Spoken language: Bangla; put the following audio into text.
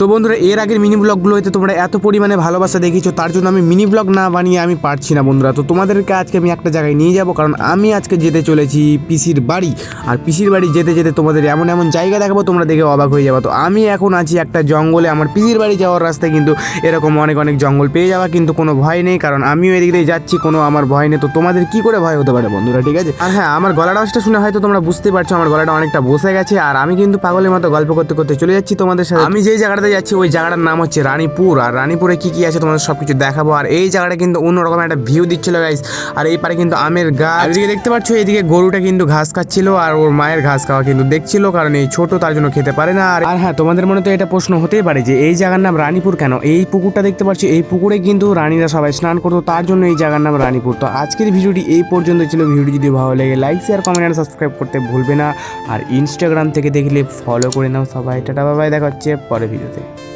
তো বন্ধুরা, এর আগের মিনি ব্লগগুলোতে তোমরা এত পরিমাণে ভালোবাসা দেখিয়েছো, তার জন্য আমি মিনি ব্লগ না বানিয়ে আমি পারছি না বন্ধুরা। তো তোমাদেরকে আজকে আমি একটা জায়গায় নিয়ে যাব, কারণ আমি আজকে যেতে চলেছি পিসির বাড়ি। আর পিসির বাড়ি যেতে যেতে তোমাদের এমন এমন জায়গা দেখাবো, তোমরা দেখে অবাক হয়ে যাব। তো আমি এখন আছি একটা জঙ্গলে, আমার পিসির বাড়ি যাওয়ার রাস্তায় কিন্তু এরকম অনেক অনেক জঙ্গল পেয়ে যাওয়া কিন্তু কোনো ভয় নেই, কারণ আমিও এদিক দিয়ে যাচ্ছি, কোনো আমার ভয় নেই। তো তোমাদের কি করে ভয় হতে পারে বন্ধুরা, ঠিক আছে? আর হ্যাঁ আমার গলার আওয়াজটা শুনে হয়তো তোমরা বুঝতে পারছ, আমার গলাটা অনেকটা বসে গেছে, আর আমি কিন্তু পাগলের মতো গল্প করতে করতে চলে যাচ্ছি তোমাদের সাথে। আমি যেই জায়গাটাতে যাচ্ছি ওই জায়গাটার নাম হচ্ছে রানীপুর। আর রানীপুরে কী কী আছে তোমাদের সব কিছু দেখাবো। আর এই জায়গাটা কিন্তু অন্যরকম একটা ভিউ দিচ্ছিল গাইস আর এই পারে কিন্তু আমের গাছ। এদিকে দেখতে পাচ্ছ এইদিকে গরুটা কিন্তু ঘাস খাচ্ছিল আর ওর মায়ের ঘাস খাওয়া কিন্তু দেখছিল, কারণ এই ছোট তার জন্য খেতে পারে না। আর হ্যাঁ তোমাদের মনে তো এটা প্রশ্ন হতেই পারে যে এই জায়গার নাম রানীপুর কেন? এই পুকুরটা দেখতে পাচ্ছ, এই পুকুরে কিন্তু রানীরা সবাই স্নান করতো, তার জন্য এই জায়গার নাম রানীপুর। তো আজকের ভিডিওটি এই পর্যন্ত ছিল। ভিডিওটি যদি ভালো লাগে লাইক শেয়ার কমেন্ট আর সাবস্ক্রাইব করতে ভুলবে না। আর ইনস্টাগ্রাম থেকে দেখলে ফলো করে নাও সবাই। টাটা বাবাই দেখা হচ্ছে পরে ভিডিওতে। Namaste.